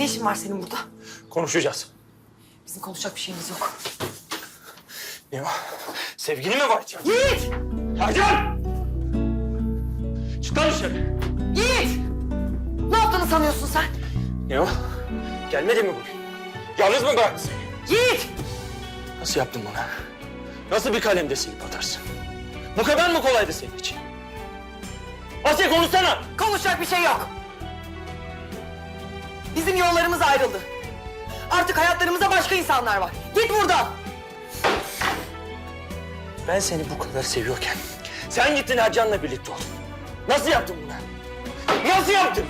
Ne işin var senin burada? Konuşacağız. Bizim konuşacak bir şeyimiz yok. Ne o? Sevgili mi var? Yiğit! Ercan! Çık lan dışarı. Yiğit! Ne yaptığını sanıyorsun sen? Ne o? Gelmedi mi bugün? Yalnız mı bıraktı seni? Yiğit! Nasıl yaptın bunu? Nasıl bir kalemde silip atarsın? Bu kadar mı kolaydı senin için? Asya konuşsana! Konuşacak bir şey yok. Bizim yollarımız ayrıldı. Artık hayatlarımızda başka insanlar var. Git buradan. Ben seni bu kadar seviyorken sen gittin Ercan'la birlikte oldun. Nasıl yaptın bunu? Nasıl yaptın?